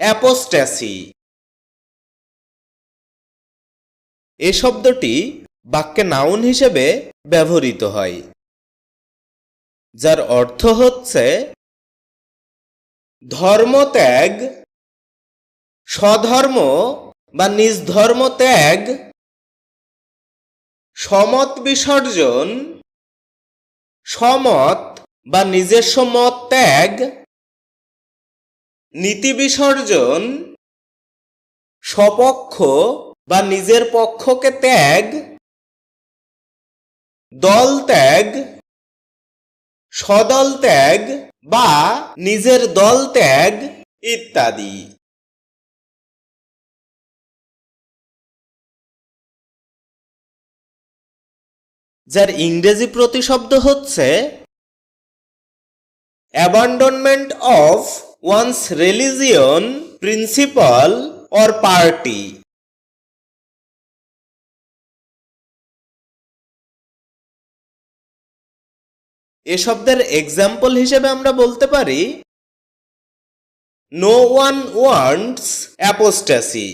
অ্যাপোস্ট্যাসি। এ শব্দটি বাক্যে নাউন হিসেবে ব্যবহৃত হয়, যার অর্থ হচ্ছে ধর্মত্যাগ, স্বধর্ম বা নিজ ধর্ম ত্যাগ সমত বিসর্জন, সমত বা নিজস্ব মত ত্যাগ নীতি বিসর্জন স্বপক্ষ বা নিজের পক্ষকে ত্যাগ, দল ত্যাগ সদল ত্যাগ বা নিজের দল ত্যাগ ইত্যাদি। যার ইংরেজি প্রতিশব্দ হচ্ছে abandonment of once religion principle or party এ শব্দের এক্সাম্পল হিসেবে আমরা বলতে পারি নো ওয়ান ওয়ান্টস অ্যাপোস্টাসি